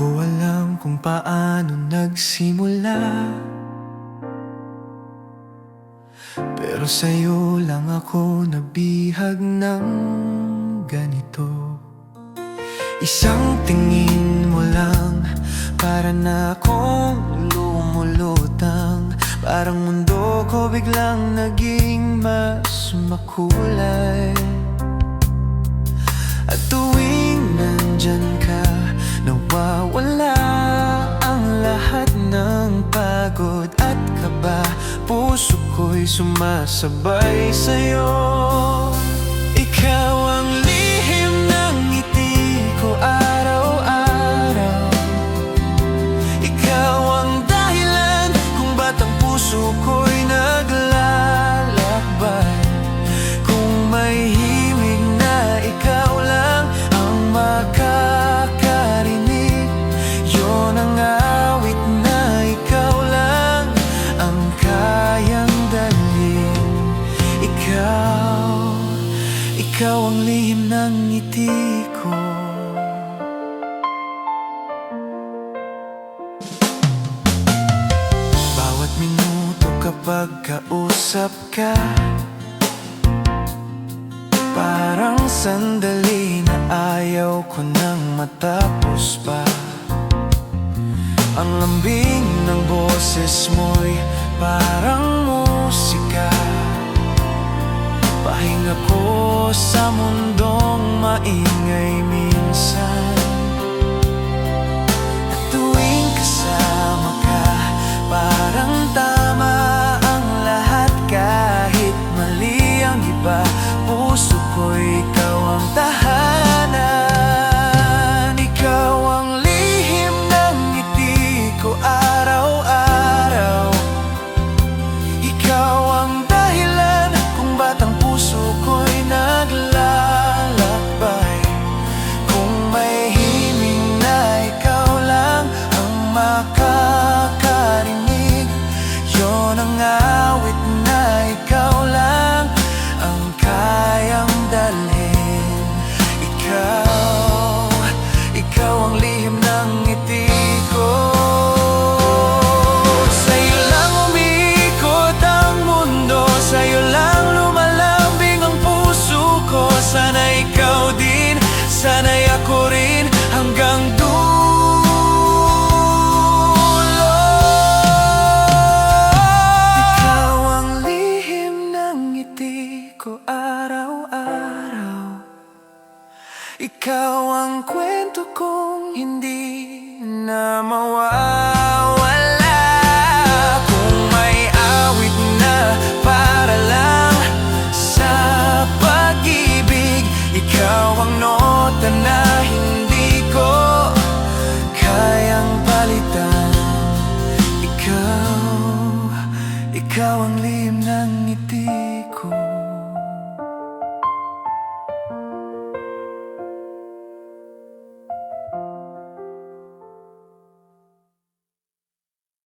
ko alam kung paano nagsimula. Pero sa'yo lang ako nabihag ng ganito. Isang tingin mo lang Para na akong lumulutang. Parang mundo ko biglang naging mas makulay. At tuwing Puso ko'y sumasabay sa'yo. Ikaw ang lihim ng ngiti ko araw-araw. Ikaw ang dahilan kung ba't ang puso ko'y ikaw ang lihim ng ngiti ko. Bawat minuto kapag kausap ka Parang sandali na ayaw ko nang matapos pa. Ang lambing ng boses mo'y parang musika. Pahinga ko sa mundong maingay minsan ikaw ang kwento kong hindi na mawawala. Kung na para sa pag-ibig Ikaw ang nota na hindi ko kayang palitan. Ikaw, ikaw ang lihim ng ngiti